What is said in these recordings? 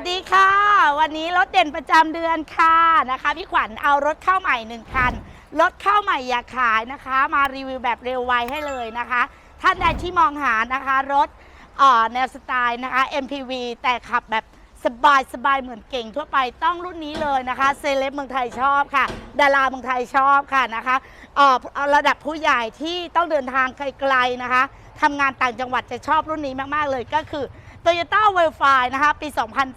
วัสดีค่ะ วันนี้รถเด่นประจำเดือนค่ะนะคะพี่ขวัญเอารถเข้าใหม่หนึ่งคันรถเข้าใหม่อยากขายนะคะ มารีวิวแบบเร็วไวให้เลยนะคะ ท่านใดที่มองหานะคะรถแนวสไตล์นะคะ MPV แต่ขับแบบสบายสบายเหมือนเก่งทั่วไปต้องรุ่นนี้เลยนะคะเซเลบเมืองไทยชอบค่ะ ดาราเมืองไทยชอบค่ะนะคะเอาระดับผู้ใหญ่ที่ต้องเดินทางไกลๆนะคะทำงานต่างจังหวัดจะชอบรุ่นนี้มากๆเลยก็คือ Toyota w e l f i นะคะปี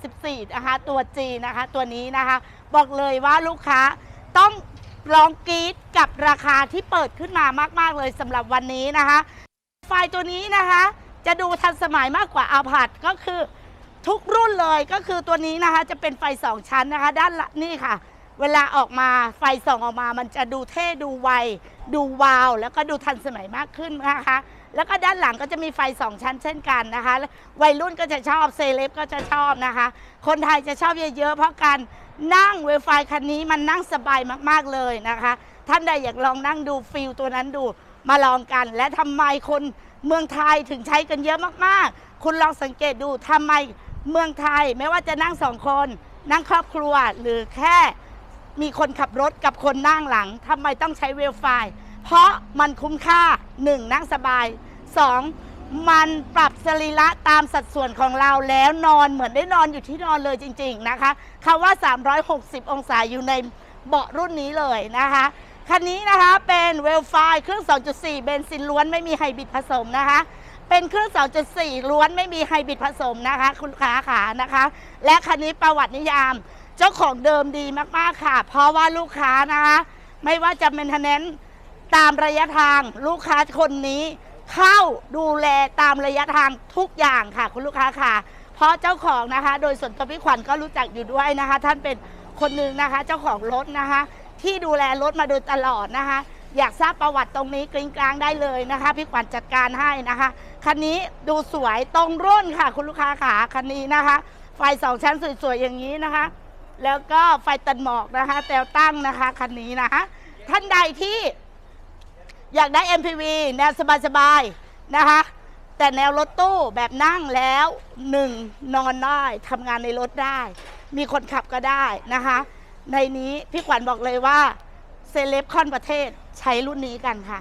2014 นะคะตัว G นะคะตัวนี้นะคะบอกเลยว่าลูกค้าต้องลองกรีดกับราคาที่เปิดขึ้นมามากๆเลยสำหรับวันนี้นะคะ ไฟตัวนี้นะคะ จะดูทันสมัยมากกว่าอาพาธก็คือทุกรุ่นเลยก็คือตัวนี้นะคะจะเป็นไฟ2ชั้นนะคะ ด้านละนี่ค่ะ เวลาออกมาไฟส่องออกมา มันจะดูเท่ดูไว ดูวาว แล้วก็ดูทันสมัยมากขึ้นนะคะ แล้วก็ด้านหลังก็จะมีไฟ2ชั้นเช่นกันนะคะ วัยรุ่นก็จะชอบเซเลบก็จะชอบนะคะ คนไทยจะชอบเยอะๆ เพราะการนั่งเวลไฟคันนี้มันนั่งสบายมากๆเลยนะคะ ท่านใดอยากลองนั่งดูฟิลตัวนั้นดูมาลองกัน และทำไมคนเมืองไทยถึงใช้กันเยอะมากๆ คุณลองสังเกตดูทำไมเมืองไทยไม่ว่าจะนั่งสองคน นั่งครอบครัวหรือแค่มีคนขับรถกับคนนั่งหลังทำไมต้องใช้เวลไฟ เพราะมันคุ้มค่า 1. นั่งสบาย 2. มันปรับสรีระตามสัดส่วนของเราแล้วนอนเหมือนได้นอนอยู่ที่นอนเลยจริง ๆนะคะคำว่า 360 องศาอยู่ในเบาะรุ่นนี้เลยนะคะคันนี้นะคะเป็นเวลไฟเครื่อง 2.4 เบนซินล้วนไม่มีไฮบริดผสมนะคะ เป็นเครื่อง 2.4 ล้วนไม่มีไฮบริดผสมนะคะ คุณค้าขานะคะ และคันนี้ประวัตินิยาม เจ้าของเดิมดีมาก ๆ ค่ะ เพราะว่าลูกค้านะคะ ไม่ว่าจะเป็นทนน ตามระยะทางลูกค้าคนนี้เข้าดูแลตามระยะทางทุกอย่างค่ะ คุณลูกค้าค่ะ เพราะเจ้าของนะคะ โดยส่วนตัวพี่ขวัญก็รู้จักอยู่ด้วยนะคะ ท่านเป็นคนหนึ่งนะคะ เจ้าของรถนะคะ ที่ดูแลรถมาโดยตลอดนะคะ อยากทราบประวัติตรงนี้กริ้งกลางได้เลยนะคะ พี่ขวัญจัดการให้นะคะคันนี้ดูสวยตรงรุ่นค่ะ คุณลูกค้าขาคันนี้นะคะ ไฟสองชั้นสวยๆอย่างนี้นะคะ แล้วก็ไฟตัดหมอกนะคะ แตวตั้งนะคะคันนี้นะคะท่านใดที่ อยากได้ MPV แนวสบายๆนะคะ แต่แนวรถตู้แบบนั่งแล้วหนึ่งนอนได้ทำงานในรถได้ มีคนขับก็ได้นะคะ ในนี้พี่ขวัญบอกเลยว่าเซเลบคอนประเทศใช้รุ่นนี้กันค่ะ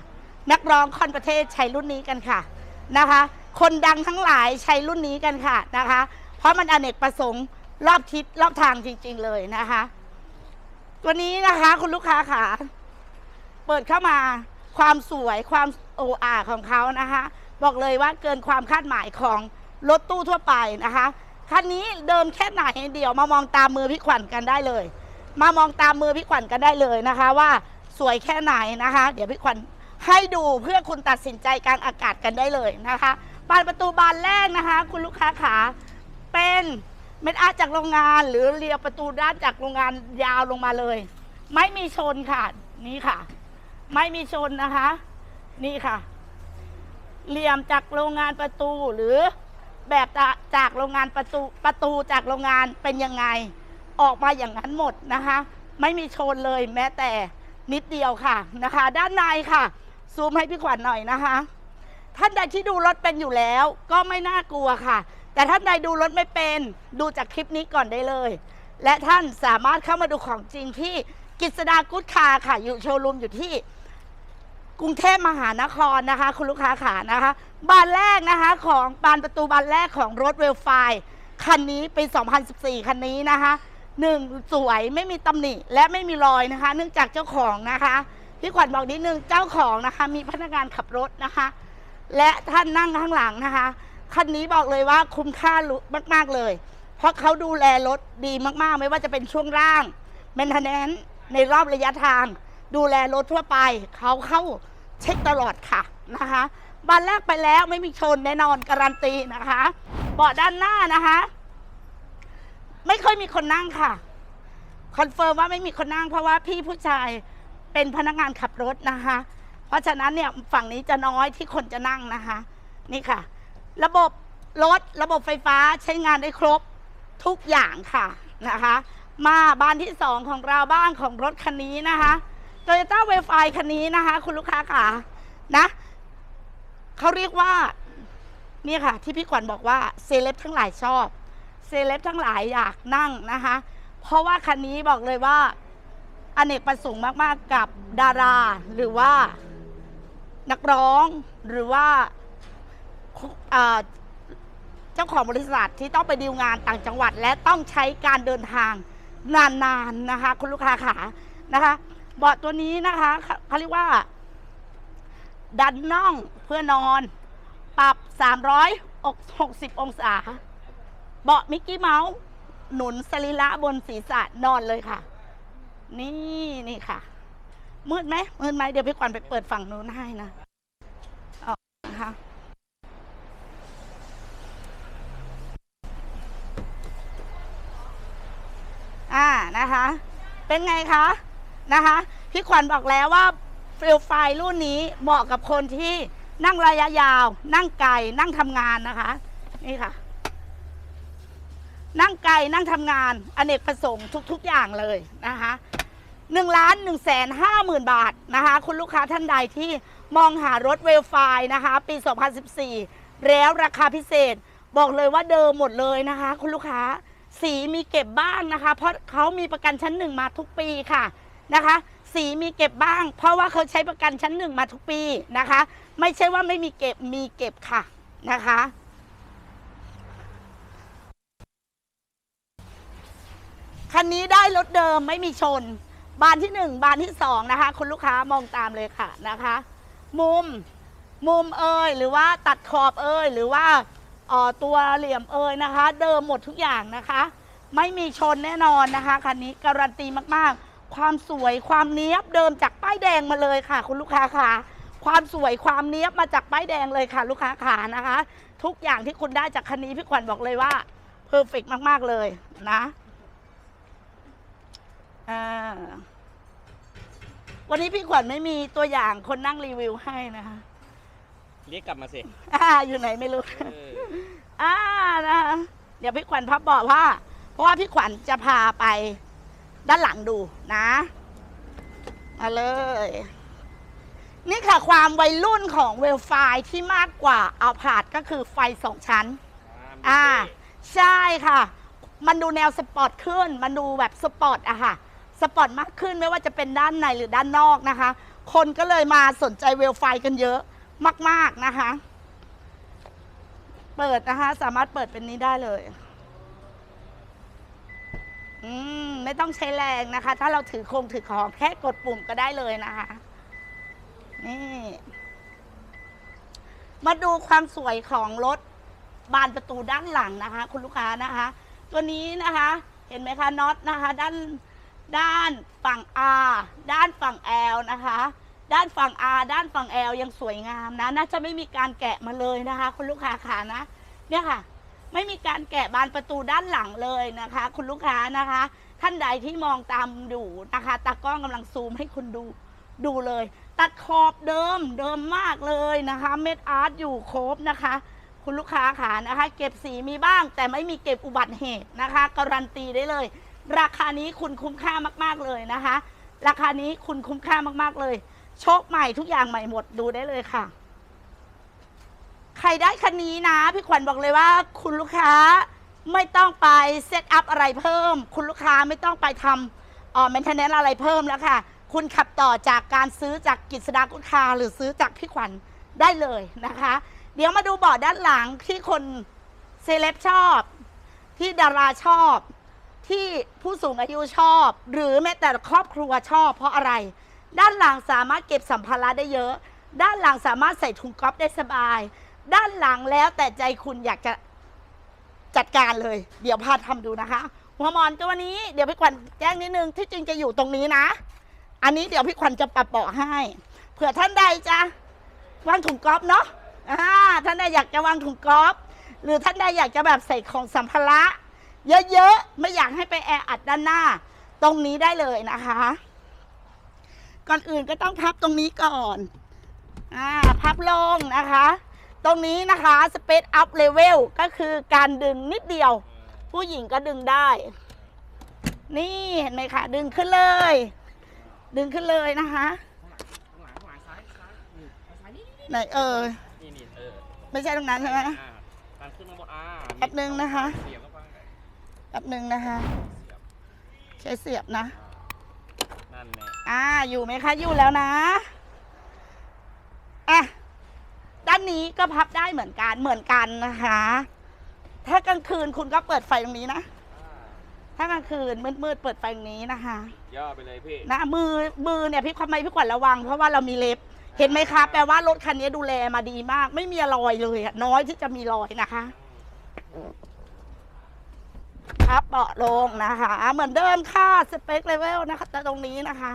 นักร้องคอนประเทศใช้รุ่นนี้กันค่ะนะคะ คนดังทั้งหลายใช้รุ่นนี้กันค่ะนะคะ เพราะมันอเนกประสงค์รอบทิศรอบทางจริง ๆ เลยนะคะ ตัวนี้นะคะคุณลูกค้าค่ะเปิดเข้ามา ความสวยความโออาของเขานะคะ บอกเลยว่าเกินความคาดหมายของรถตู้ทั่วไปนะคะคันนี้เดิมแค่ไหนเดี๋ยวมามองตามมือพี่ขวัญกันได้เลย มามองตามมือพี่ขวัญกันได้เลยนะคะ ว่าสวยแค่ไหนนะคะ เดี๋ยวพี่ขวัญให้ดูเพื่อคุณตัดสินใจกางอากาศกันได้เลยนะคะบานประตูบานแรกนะคะ คุณลูกค้าขาเป็นเม็ดอาร์จากโรงงาน หรือเรียวประตูด้านจากโรงงานยาวลงมาเลย ไม่มีชนค่ะ นี่ค่ะ ไม่มีชนนะคะ นี่ค่ะ เหลี่ยมจากโรงงานประตูหรือแบบจากโรงงานประตูประตูจากโรงงานเป็นยังไง ออกมาอย่างนั้นหมดนะคะ ไม่มีชนเลยแม้แต่นิดเดียวค่ะนะคะ ด้านในค่ะ ซูมให้พี่ขวัญหน่อยนะคะ ท่านใดที่ดูรถเป็นอยู่แล้ว ก็ไม่น่ากลัวค่ะ แต่ท่านใดดูรถไม่เป็น ดูจากคลิปนี้ก่อนได้เลย และท่านสามารถเข้ามาดูของจริงที่กิษดากุ๊ดคาร์ค่ะ อยู่โชว์รูมอยู่ที่ กรุงเทพมหานครนะคะ คุณลูกค้าขานะคะ บานแรกนะคะของบานประตูบานแรกของรถเวลไฟคันนี้เปี2014 คันนี้นะคะหนึ่งสวยไม่มีตำหนิและไม่มีรอยนะคะ เนื่องจากเจ้าของนะคะพี่ขวัญบอกนิดนึงเจ้าของนะคะ มีพนักงานขับรถนะคะ และท่านนั่งข้างหลังนะคะคันนี้บอกเลยว่าคุ้มค่ามาก ๆ เลย เพราะเขาดูแลรถดีมาก ๆ ไม่ว่าจะเป็นช่วงล่างเมนเทนแนนในรอบระยะทาง ดูแลรถทั่วไป เขาเข้า เช็คตลอดค่ะนะคะบานแรกไปแล้วไม่มีชนแน่นอนการันตีนะคะเบาะด้านหน้านะคะ ไม่ค่อยมีคนนั่งค่ะคอนเฟิร์มว่าไม่มีคนนั่งเพราะว่าพี่ผู้ชายเป็นพนักงานขับรถนะคะ เพราะฉะนั้นเนี่ยฝั่งนี้จะน้อยที่คนจะนั่งนะคะ นี่ค่ะ ระบบรถระบบไฟฟ้าใช้งานได้ครบทุกอย่างค่ะนะคะ มาบ้านที่สองของเราบ้านของรถคันนี้นะคะ โตโยต้าเวฟไอคันนี้นะคะ คุณลูกค้าค่ะนะเขาเรียกว่านี่ค่ะ ที่พี่ขวัญบอกว่าเซเลบทั้งหลายชอบเซเลบทั้งหลายอยากนั่งนะคะ เพราะว่าคันนี้บอกเลยว่าอเนกประสงค์มาก ๆ กับดารา หรือว่านักร้องหรือว่าอ่าเจ้าของบริษัทที่ต้องไปดีลงานต่างจังหวัด และต้องใช้การเดินทางนาน ๆนะคะ คุณลูกค้าขานะคะ เบาะตัวนี้นะคะเขาเรียกว่า ดันน่องเพื่อนอน ปรับ 360 องศา เบาะมิกกี้เมาส์หนุนสรีระบนศีรษะนอนเลยค่ะ นี่นี่ค่ะ มืดไหมมืดไหมเดี๋ยวพี่กวนไปเปิดฝั่งนู้นให้นะเอานะคะอ่านะคะ เป็นไงคะ นะคะ พี่ขวัญบอกแล้วว่าฟิลไฟรุ่นนี้เหมาะกับคนที่นั่งระยะยาว นั่งไกลนั่งทำงานนะคะ นี่ค่ะ นั่งไกลนั่งทำงานอเนกประสงค์ทุก ๆ อย่างเลยนะคะหนึ่งล้านหนึ่งแสนห้าหมื่นบาทนะคะ คุณลูกค้าท่านใดที่มองหารถเวลไฟนะคะ ปี 2014 แล้วราคาพิเศษบอกเลยว่าเดิมหมดเลยนะคะ คุณลูกค้าสีมีเก็บบ้างนะคะ เพราะเขามีประกันชั้นหนึ่งมาทุกปีค่ะ นะคะ สีมีเก็บบ้าง เพราะว่าเขาใช้ประกันชั้นหนึ่งมาทุกปีนะคะ ไม่ใช่ว่าไม่มีเก็บมีเก็บค่ะนะคะคันนี้ได้รถเดิมไม่มีชน บานที่หนึ่งบานที่สองนะคะ คุณลูกค้ามองตามเลยค่ะนะคะ มุมมุมเอ่ยหรือว่าตัดขอบเอ่ยหรือว่าออตัวเหลี่ยมเอ่ยนะคะ เดิมหมดทุกอย่างนะคะ ไม่มีชนแน่นอนนะคะคันนี้การันตีมากๆ ความสวยความเนี้ยบเดิมจากป้ายแดงมาเลยค่ะ คุณลูกค้าค่ะความสวยความเนี้ยบมาจากป้ายแดงเลยค่ะ ลูกค้าขานะคะ ทุกอย่างที่คุณได้จากคันนี้พี่ขวัญบอกเลยว่าเพอร์เฟกมาก ๆ เลยนะอ่าวันนี้พี่ขวัญไม่มีตัวอย่างคนนั่งรีวิวให้นะคะเรียกกลับมาสิอ่าอยู่ไหนไม่รู้เอออ่านะคะเดี๋ยวพี่ขวัญพับเบอกว่า เพราะว่าพี่ขวัญจะพาไป ด้านหลังดูนะ มาเลย นี่ค่ะความวัยรุ่นของเวลไฟที่มากกว่าเอาผาดก็คือไฟสองชั้น อ่า ใช่ค่ะ มันดูแนวสปอร์ตขึ้น มันดูแบบสปอร์ตอะค่ะ สปอร์ตมากขึ้นไม่ว่าจะเป็นด้านในหรือด้านนอกนะคะ คนก็เลยมาสนใจเวลไฟกันเยอะมาก ๆนะคะ เปิดนะคะ สามารถเปิดเป็นนี้ได้เลย อืมไม่ต้องใช้แรงนะคะ ถ้าเราถือคงถือของแค่กดปุ่มก็ได้เลยนะคะ นี่ มาดูความสวยของรถบานประตูด้านหลังนะคะ คุณลูกค้านะคะ ตัวนี้นะคะ เห็นไหมคะน็อตนะคะ ด้านด้านฝั่ง R ด้านฝั่ง L นะคะ ด้านฝั่ง R ด้านฝั่ง L ยังสวยงามนะ น่าจะไม่มีการแกะมาเลยนะคะ คุณลูกค้าขานะ เนี่ยค่ะ ไม่มีการแกะบานประตูด้านหลังเลยนะคะ คุณลูกค้านะคะ ท่านใดที่มองตามดูนะคะตากล้องกำลังซูมให้คุณดูดูเลย ตัดขอบเดิมเดิมมากเลยนะคะ เม็ดอาร์ตอยู่ครบนะคะ คุณลูกค้าขานะคะ เก็บสีมีบ้าง แต่ไม่มีเก็บอุบัติเหตุนะคะ การันตีได้เลย ราคานี้คุณคุ้มค่ามากๆเลยนะคะ ราคานี้คุณคุ้มค่ามากๆเลย โชคใหม่ทุกอย่างใหม่หมดดูได้เลยค่ะ ใครได้คันนี้นะ พี่ขวัญบอกเลยว่าคุณลูกค้าไม่ต้องไปเซตอัพอะไรเพิ่ม คุณลูกค้าไม่ต้องไปทำเอ่อแมนเทนเนนอะไรเพิ่มแล้วค่ะ คุณขับต่อจากการซื้อจากกิจสดากุณคาหรือซื้อจากพี่ขวัญได้เลยนะคะ เดี๋ยวมาดูเบาะด้านหลังที่คนเซเลบชอบ ที่ดาราชอบ ที่ผู้สูงอายุชอบ หรือแม้แต่ครอบครัวชอบ เพราะอะไร ด้านหลังสามารถเก็บสัมภาระได้เยอะ ด้านหลังสามารถใส่ถุงก๊อฟได้สบาย ด้านหลังแล้วแต่ใจคุณอยากจะจัดการเลย เดี๋ยวพาทำดูนะคะ หัวหมอนตัวนี้เดี๋ยวพี่ขวัญแจ้งนิดนึงที่จริงจะอยู่ตรงนี้นะ อันนี้เดี๋ยวพี่ขวัญจะปรับเบาะให้เผื่อท่านใดจะวางถุงก๊อฟเนาะท่านใดอยากจะวางถุงก๊อฟหรือท่านใดอยากจะแบบใส่ของสัมภาระ เยอะๆไม่อยากให้ไปแออัดด้านหน้า ตรงนี้ได้เลยนะคะ ก่อนอื่นก็ต้องพับตรงนี้ก่อนอ่าพับลงนะคะ ตรงนี้นะคะ Space Up Level ก็คือการดึงนิดเดียว ผู้หญิงก็ดึงได้ นี่เห็นไหมคะ ดึงขึ้นเลย ดึงขึ้นเลยนะคะข้างหลังข้างหลังซ้ายซ้ายนี่ซ้ายนี่นี่ไหนเออนี่นี่เออไม่ใช่ตรงนั้นใช่ไหมอ่าทางขึ้นมาบนอ่าแป๊บนึงนะคะเสียบเข้าไปแป๊บหนึ่งนะคะ เสียบใช้เสียบนะ นั่นแน่อ่าอยู่ไหมคะอยู่แล้วนะอะ ด้านนี้ก็พับได้เหมือนกันเหมือนกันนะคะ ถ้ากลางคืนคุณก็เปิดไฟตรงนี้นะอ่าถ้ากลางคืนมืดๆเปิดไฟตรงนี้นะคะ ย่อไปเลยพี่ นะมือมือเนี่ยพี่ความไม่พี่ขวัญระวัง เพราะว่าเรามีเล็บ เห็นไหมคะ แปลว่ารถคันนี้ดูแลมาดีมาก ไม่มีรอยเลยอะน้อยที่จะมีรอยนะคะพับเบาะลงนะคะ เหมือนเดิมค่ะสเปคเลเวลนะคะแต่ตรงนี้นะคะ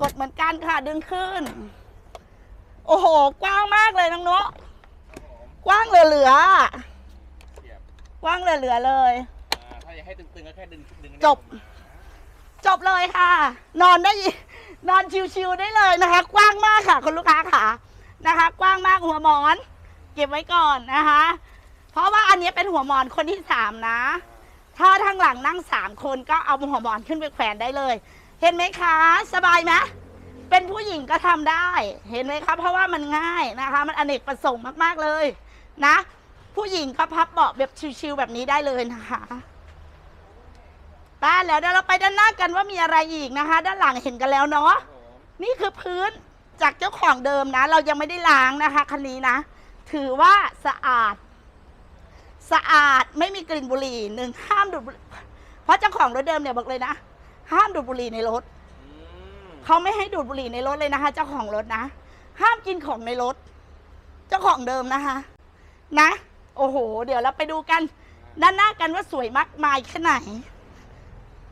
กดเหมือนกันค่ะดึงขึ้น โอ้โห กว้างมากเลยน้องเนาะครับผมกว้างเหลือๆอะเสียบกว้างเหลือๆเลย อ่าถ้าอยากให้ตึงๆก็แค่ดึงดึงจบ จบเลยค่ะ นอนได้นอนชิวๆได้เลยนะคะ กว้างมากค่ะคุณลูกค้าค่ะนะคะ กว้างมากหัวหมอน เก็บไว้ก่อนนะคะ เพราะว่าอันนี้เป็นหัวหมอนคนที่สามนะ ถ้าทางหลังนั่งสามคนก็เอาหัวหมอนขึ้นไปแขวนได้เลย เห็นไหมคะ สบายไหม เป็นผู้หญิงก็ทำได้ เห็นไหมคะเพราะว่ามันง่ายนะคะ มันอเนกประสงค์มากๆเลยนะ ผู้หญิงก็พับเบาะแบบชิวๆแบบนี้ได้เลยนะคะไป้าแล้วเดี๋ยวเราไปด้านหน้ากันว่ามีอะไรอีกนะคะ ด้านหลังเห็นกันแล้วเนาะนี่คือพื้นจากเจ้าของเดิมนะ เรายังไม่ได้ล้างนะคะคันนี้นะ ถือว่าสะอาด สะอาดไม่มีกลิ่นบุหรี่หนึ่งห้ามดูดเพราะเจ้าของรถเดิมเนี่ยบอกเลยนะ ห้ามดูดบุหรี่ในรถ เขาไม่ให้ดูดบุหรี่ในรถเลยนะคะ เจ้าของรถนะ ห้ามกินของในรถ เจ้าของเดิมนะคะ นะ โอ้โห เดี๋ยวเราไปดูกัน ด้านหน้ากันว่าสวยมากมายแค่ไหน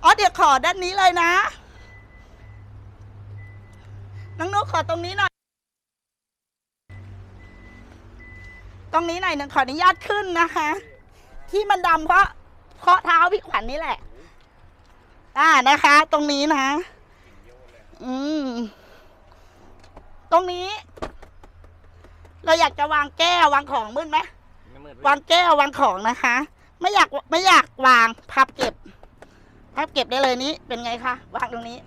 อ๋อเดี๋ยวขอด้านนี้เลยนะน้องนุ๊กขอตรงนี้หน่อย ตรงนี้หน่อยหนึ่งขออนุญาตขึ้นนะคะ ที่มันดำเพราะเพราะเท้าพี่ขวัญนี่แหละ อ่านะคะ ตรงนี้นะ อืม ตรงนี้ เราอยากจะวางแก้ววางของมืดไหมไม่มืดวางแก้ววางของนะคะ ไม่อยากไม่อยากวางพับเก็บพับเก็บได้เลยนี้เป็นไงคะวางตรงนี้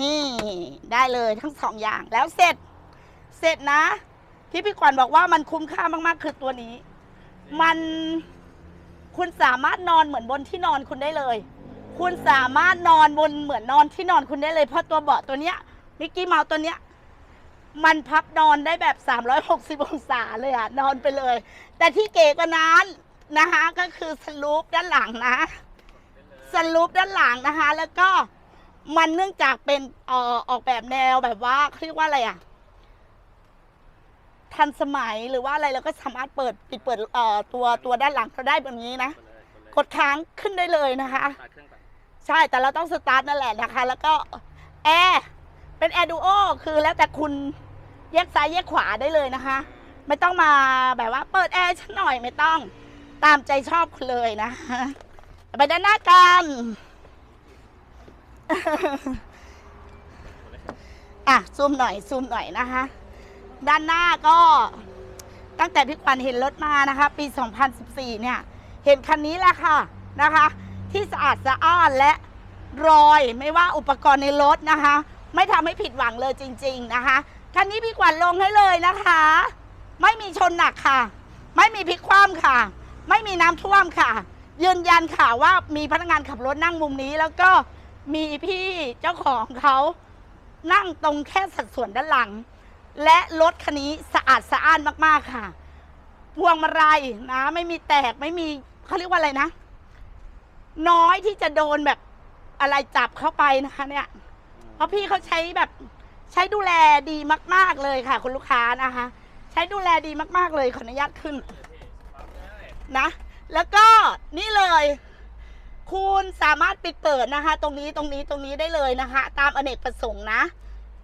นี่ได้เลยทั้งสองอย่างแล้วเสร็จ เสร็จนะ ที่พี่ขวัญบอกว่ามันคุ้มค่ามากๆคือตัวนี้ มันคุณสามารถนอนเหมือนบนที่นอนคุณได้เลย คุณสามารถนอนบนเหมือนนอนที่นอนคุณได้เลยเพราะตัวเบาะตัวเนี้ยมิกกี้เมาส์ตัวเนี้ยมันพับนอนได้แบบ 360 องศาเลยอะนอนไปเลย แต่ที่เก๋กว่านั้นนะคะก็คือสลูปด้านหลังนะสลูปด้านหลังนะคะ แล้วก็มันเนื่องจากเป็นออออกแบบแนวแบบว่าเขาเรียกว่าอะไรอะทันสมัยหรือว่าอะไรเราก็สามารถเปิดปิดเปิดเอ่อตัวตัวด้านหลังเราได้แบบนี้นะ กดค้างขึ้นได้เลยนะคะ ใช่แต่เราต้องสตาร์ทนั่นแหละนะคะ แล้วก็แอร์เป็นแอร์ดูโอคือแล้วแต่คุณแยกซ้ายแยกขวาได้เลยนะคะ ไม่ต้องมาแบบว่าเปิดแอร์ฉันหน่อยไม่ต้องตามใจชอบคุณเลยนะคะไปด้านหน้ากันอะซูมหน่อยซูมหน่อยนะคะ ด้านหน้าก็ตั้งแต่พี่ควันเห็นรถมานะคะ ปี 2014 เนี่ย เห็นคันนี้แหละค่ะนะคะ ที่สะอาดสะอ้านและรอยไม่ว่าอุปกรณ์ในรถนะคะ ไม่ทำให้ผิดหวังเลยจริง ๆนะคะคันนี้พี่ขวัญลงให้เลยนะคะ ไม่มีชนหนักค่ะ ไม่มีพลิกคว่ำค่ะ ไม่มีน้ำท่วมค่ะ ยืนยันค่ะว่ามีพนักงานขับรถนั่งมุมนี้ แล้วก็มีพี่เจ้าของเขานั่งตรงแค่สัดส่วนด้านหลัง และรถคันนี้สะอาดสะอ้านมากๆค่ะ พวงมาลัยนะ ไม่มีแตกไม่มีเขาเรียกว่าอะไรนะ น้อยที่จะโดนแบบอะไรจับเข้าไปนะคะ เนี่ย เพราะพี่เขาใช้แบบใช้ดูแลดีมาก ๆเลยค่ะ คุณลูกค้านะคะ ใช้ดูแลดีมาก ๆเลยขออนุญาตขึ้นนะ แล้วก็นี่เลย คุณสามารถปิดเปิดนะคะ ตรงนี้ตรงนี้ตรงนี้ได้เลยนะคะ ตามอเนกประสงค์นะ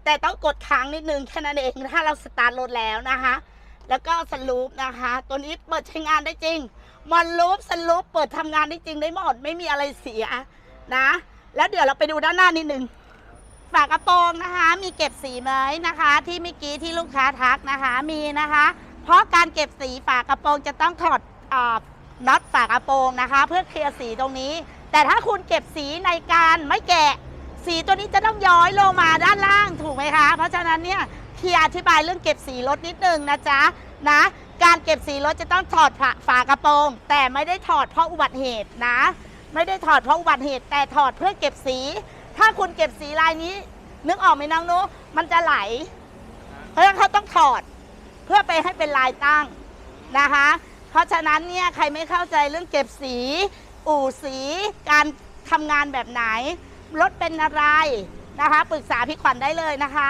แต่ต้องกดค้างนิดนึงแค่นั้นเองถ้าเราสตาร์ทรถแล้วนะคะ แล้วก็สลูปนะคะ ตัวนี้เปิดใช้งานได้จริง มอนลูปสลูปเปิดทำงานได้จริงได้หมดไม่มีอะไรเสียนะ แล้วเดี๋ยวเราไปดูด้านหน้านิดนึงฝากระโปรงนะคะ มีเก็บสีไหมนะคะ ที่เมื่อกี้ที่ลูกค้าทักนะคะมีนะคะ เพราะการเก็บสีฝากระโปรงจะต้องถอดอน็อตฝากระโปรงนะคะ เพื่อเคลียร์สีตรงนี้ แต่ถ้าคุณเก็บสีในการไม่แกะ สีตัวนี้จะต้องย้อยลงมาด้านล่างถูกไหมคะ เพราะฉะนั้นเนี่ย เคลียอธิบายเรื่องเก็บสีรถนิดนึงนะจ๊ะนะ การเก็บก็บสีรถจะต้องถอดฝาฝากระโปรง แต่ไม่ได้ถอดเพราะอุบัติเหตุนะ ไม่ได้ถอดเพราะอุบัติเหตุ แต่ถอดเพื่อเก็บสี ถ้าคุณเก็บสีลายนี้ นึกออกไหมน้องนุมันจะไหล เพราะฉะนั้นเขาต้องถอดเพื่อไปให้เป็นลายตั้งนะคะ เพราะฉะนั้นเนี่ยใครไม่เข้าใจเรื่องเก็บสี อู่สี การทำงานแบบไหนรถเป็นอะไร นะคะ ปรึกษาพี่ขวัญได้เลยนะคะ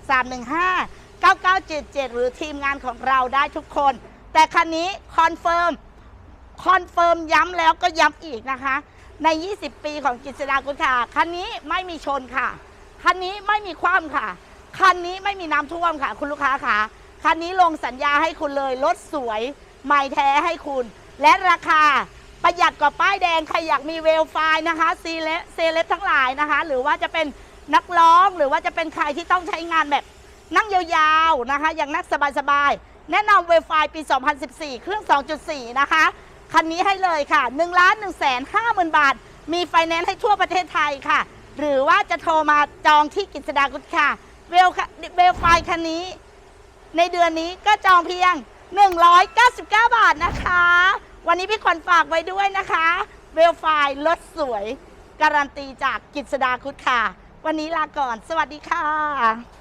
086315 9977 หรือทีมงานของเราได้ทุกคน แต่คันนี้คอนเฟิร์มคอนเฟิร์มย้ำแล้วก็ย้ำอีกนะคะ ใน 20 ปีของกิจสดากุลค่ะ คันนี้ไม่มีชนค่ะ คันนี้ไม่มีคว่ำค่ะ คันนี้ไม่มีน้ำท่วมค่ะ คุณลูกค้าค่ะ คันนี้ลงสัญญาให้คุณเลย รถสวย ไม่แท้ให้คุณ และราคา ประหยัดกว่าป้ายแดง ใครอยากมีเวลไฟล์นะคะซีเลเซเลบทั้งหลายนะคะ หรือว่าจะเป็นนักร้องหรือว่าจะเป็นใครที่ต้องใช้งานแบบนั่งยาวๆนะคะ อย่างนั่งสบายๆ แนะนำเวลไฟล์ปี 2014 เครื่อง 2.4 นะคะ คันนี้ให้เลยค่ะ1นึ่งล้านหนึ่งแสนห้าหมื่นบาท มีไฟแนนซ์ให้ทั่วประเทศไทยค่ะ หรือว่าจะโทรมาจองที่กิจสดากุศค่ะเวลเวลไฟล์คันนี้ ในเดือนนี้ก็จองเพียง 199 บาทนะคะ วันนี้พี่ขวัญฝากไว้ด้วยนะคะเวลไฟล์รถสวย การันตีจากกิจสดาคุดค่ะ วันนี้ลาก่อน สวัสดีค่ะ